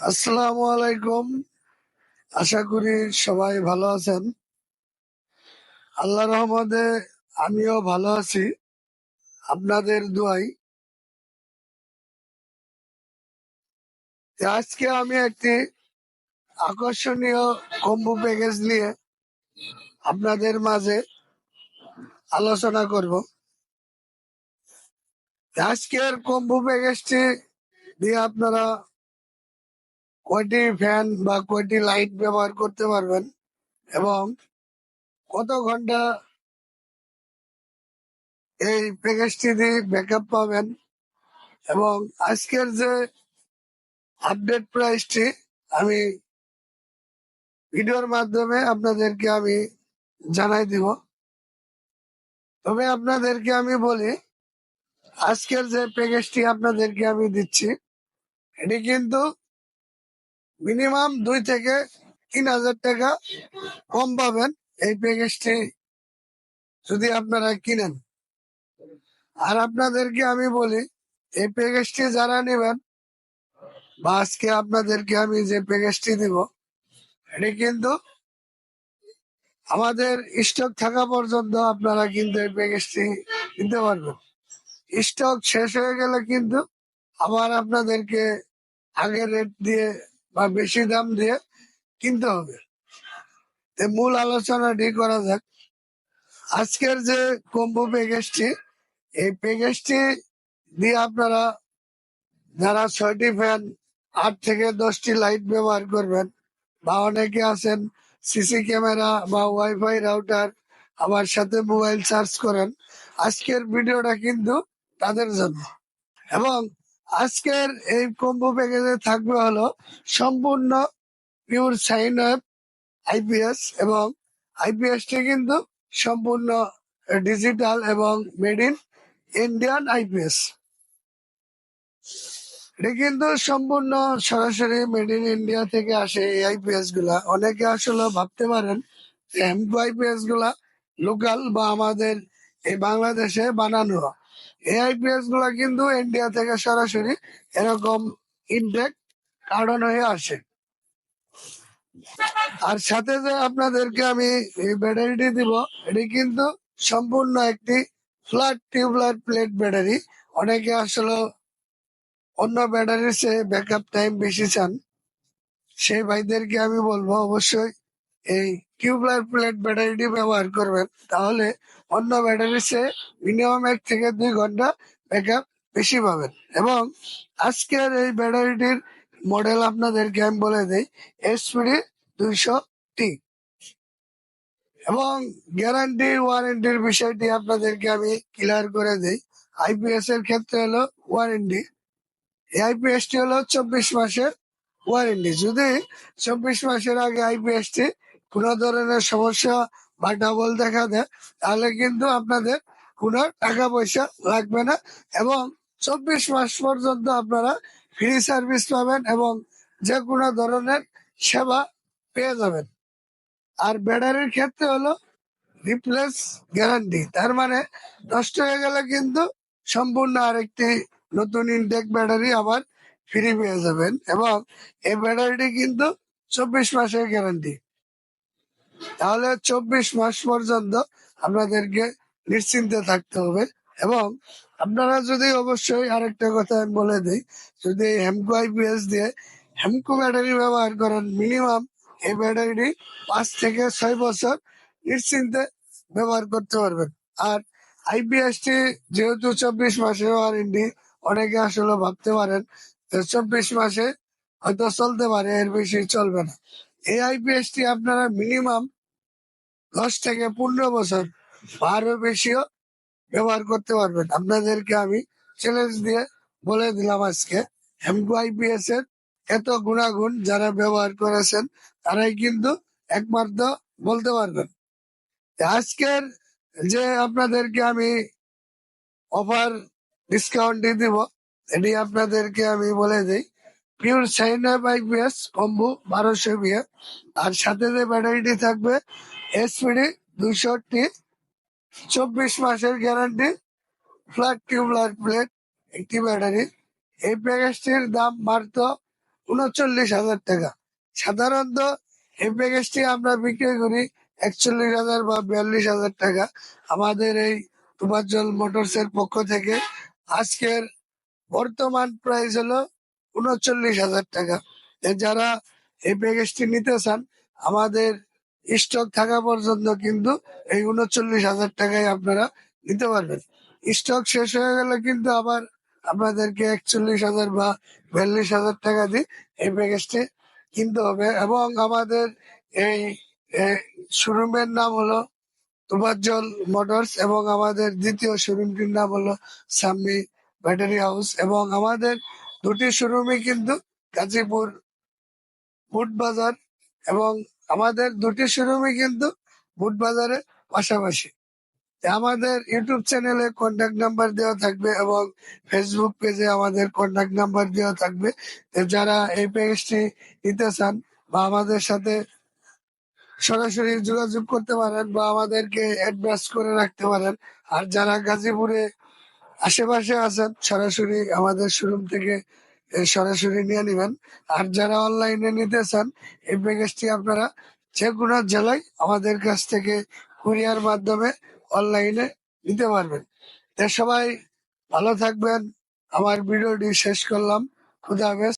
আসসালামু আলাইকুম। আশা করি সবাই ভালো আছেন। আল্লাহ রহমতে আমিও ভালো আছি। আপনাদের দোয়াই। আজকে আমি একটি আকর্ষণীয় কম্বো প্যাকেজ নিয়ে আপনাদের মাঝে আলোচনা করব। আজকের কম্বো প্যাকেজটি দিয়ে আপনারা কয়টি ফ্যান বা কয়টি লাইট ব্যবহার করতে পারবেন এবং কত ঘণ্টা এই প্যাকেজটি দিয়ে ব্যাকআপ পাবেন এবং আজকের যে আপডেট প্রাইসটি আমি ভিডিওর মাধ্যমে আপনাদেরকে আমি জানাই দিব। তবে আপনাদেরকে আমি বলি, আজকের যে প্যাকেজটি আপনাদেরকে আমি দিচ্ছি, এটি কিন্তু মিনিমাম দুই থেকে তিন হাজার টাকা কম পাবেন এই প্যাকেজটি যদি আপনারা কিনেন। আর আপনাদেরকে আমি বলি, এই প্যাকেজটি যারা নেবেন, বা আজকে আপনাদেরকে আমি যে প্যাকেজটি দিব, এটি কিন্তু আমাদের স্টক থাকা পর্যন্ত আপনারা কিন্তু এই প্যাকেজটি নিতে পারবেন। স্টক শেষ হয়ে গেলে কিন্তু আবার আপনাদেরকে আগের রেট দিয়ে বা বেশি দাম দিয়ে কিনতে হবে। মূল আলোচনাটি করা যাক। আজকের যে কম্বো প্যাকেজটি এই প্যাকেজটি দিয়ে আপনারা যারা ছয়টি ফ্যান আট থেকে দশটি লাইট ব্যবহার করবেন বা অনেকে আছেন সিসি ক্যামেরা বা ওয়াইফাই রাউটার আমার সাথে মোবাইল চার্জ করেন, আজকের ভিডিওটা কিন্তু তাদের জন্য। এবং আজকের এই কম্বো প্যাকেজে থাকবে হলো সম্পূর্ণ পিওর সাইন অ্যাপ আইপিএস এবং আইপিএসটি কিন্তু সম্পূর্ণ ডিজিটাল এবং মেড ইন ইন্ডিয়ান আইপিএস এটা কিন্তু সম্পূর্ণ সরাসরি মেড ইন ইন্ডিয়া থেকে আসে এই আইপিএসগুলা। অনেকে আসলে ভাবতে পারেন যে হেমকো আইপিএসগুলা লোকাল বা আমাদের এই বাংলাদেশে বানানো এই আইপিএসগুলা কিন্তু ইন্ডিয়া থেকে সরাসরি এরকম ইনটেক কার্ডন হয়ে আসে। আর সাথে যে আপনাদেরকে আমি এই ব্যাটারিটি দিব, এটি কিন্তু সম্পূর্ণ একটি ফ্ল্যাট টিউবলার প্লেট ব্যাটারি অনেকে আসলে অন্য ব্যাটারির চেয়ে ব্যাকআপ টাইম বেশি চান। সেই ভাইদেরকে আমি বলব অবশ্যই এই টিউবলার প্লেট ব্যাটারিটি ব্যবহার করবেন। তাহলে অন্য ব্যাটারির চেয়ে মিনিমাম এক থেকে দুই ঘণ্টা ব্যাকআপ বেশি পাবেন। এবং আজকের এই ব্যাটারিটির মডেল আপনাদেরকে আমি বলে দিই এসপিডি দুইশো টি এবং গ্যারান্টি ওয়ারেন্টির বিষয়টি আপনাদেরকে আমি ক্লিয়ার করে দিই। আইপিএস এর ক্ষেত্রে হলো ওয়ারেন্টি এই আইপিএস টি হলো চব্বিশ মাসের ওয়ারেন্টি যদি চব্বিশ মাসের আগে আইপিএস টি কোনো ধরনের সমস্যা বা ডাবল দেখা দেয়, তাহলে কিন্তু আপনাদের কোনো টাকা পয়সা লাগবে না এবং চব্বিশ মাস পর্যন্ত আপনারা ফ্রি সার্ভিস পাবেন এবং যে কোনো ধরনের সেবা পেয়ে যাবেন। আর ব্যাটারির ক্ষেত্রে হলো রিপ্লেস গ্যারান্টি তার মানে নষ্ট হয়ে গেলে কিন্তু সম্পূর্ণ আরেকটি নতুন ইনটেক ব্যাটারি আবার ফ্রি পেয়ে যাবেন এবং এই ব্যাটারিটি কিন্তু চব্বিশ মাসের গ্যারান্টি তাহলে চব্বিশ মাস পর্যন্ত আপনাদেরকে নিশ্চিন্তে থাকতে হবে। এবং আপনারা যদি অবশ্যই আরেকটা কথা বলে দিই, যদি হেমকো আইপিএস দিয়ে হেমকো ব্যাটারি ব্যবহার করেন মিনিমাম এই ব্যাটারিটি পাঁচ থেকে ছয় বছর নিশ্চিন্তে ব্যবহার করতে পারবেন। আর আইপিএসটি যেহেতু চব্বিশ মাসের ওয়ারেন্টি অনেকে আসলে ভাবতে পারেন চব্বিশ মাসে হয়তো চলতে পারে, এর বেশি চলবে না। এই আইপিএসটি আপনারা মিনিমাম দশ থেকে পনেরো বছর আরও বেশিও ব্যবহার করতে পারবেন। আপনাদেরকে আমি চ্যালেঞ্জ দিয়ে বলে দিলাম আজকে। হেমকো আইপিএস এর এত গুণাগুণ যারা ব্যবহার করেছেন, তারাই কিন্তু একমাত্র বলতে পারবেন। আজকের যে আপনাদেরকে আমি অফার ডিসকাউন্ট দিব, এটি আপনাদেরকে আমি বলে দিই। পিওর চাইনা আইপিএস কম্বো বারোশো বিয়ে আর সাথে যে ব্যাটারিটি থাকবে এসপিডি দুশো টি চব্বিশ মাসের গ্যারান্টি, ফ্ল্যাট টিউবলার প্লেট একটি ব্যাটারি। এই প্যাকেজটির দাম মাত্র উনচল্লিশ হাজার টাকা। সাধারণত এই প্যাকেজটি আমরা বিক্রি করি একচল্লিশ হাজার বা বিয়াল্লিশ হাজার টাকা। আমাদের এই তুবাজ্জল মোটরস এর পক্ষ থেকে আজকের বর্তমান প্রাইস হলো উনচল্লিশ হাজার টাকা। যারা এই প্যাকেজটি নিতে চান, আমাদের স্টক থাকা পর্যন্ত কিন্তু এই উনচল্লিশ হাজার টাকায় আপনারা নিতে পারবেন। স্টক শেষ হয়ে গেলে কিন্তু আবার আপনাদেরকে একচল্লিশ হাজার বা বিয়াল্লিশ হাজার টাকা দিয়ে এই প্যাকেজটি কিনতে হবে। এবং আমাদের এই শোরুমের নাম হলো তুবাজ্জল মোটরস এবং আমাদের দ্বিতীয় শোরুমটির নাম হলো সাম্মি ব্যাটারি হাউস। এবং আমাদের দুটি শোরুমই কিন্তু গাজীপুর বুট বাজার এবং আমাদের দুটি শোরুমই কিন্তু বুট বাজারের পাশাপাশি। আমাদের ইউটিউব চ্যানেলে কন্ট্যাক্ট নাম্বার দেওয়া থাকবে এবং ফেসবুক পেজে আমাদের কন্ট্যাক্ট নাম্বার দেওয়া থাকবে। যারা এই প্যাকেজটি নিতে চান বা আমাদের সাথে সরাসরি যোগাযোগ করতে পারেন বা আমাদেরকে অ্যাডভান্স করে রাখতে পারেন, আর যারা গাজীপুরে আশেপাশে আছেন, সরাসরি আমাদের শোরুম থেকে সরাসরি নিয়ে নেবেন। আর যারা অনলাইনে নিতে চান, এই প্যাকেজটি আপনারা যে কোনো জেলায় আমাদের কাছ থেকে কুরিয়ার মাধ্যমে অনলাইনে নিতে পারবেন। সবাই ভালো থাকবেন। আমার ভিডিওটি শেষ করলাম। খুদা হাফেজ।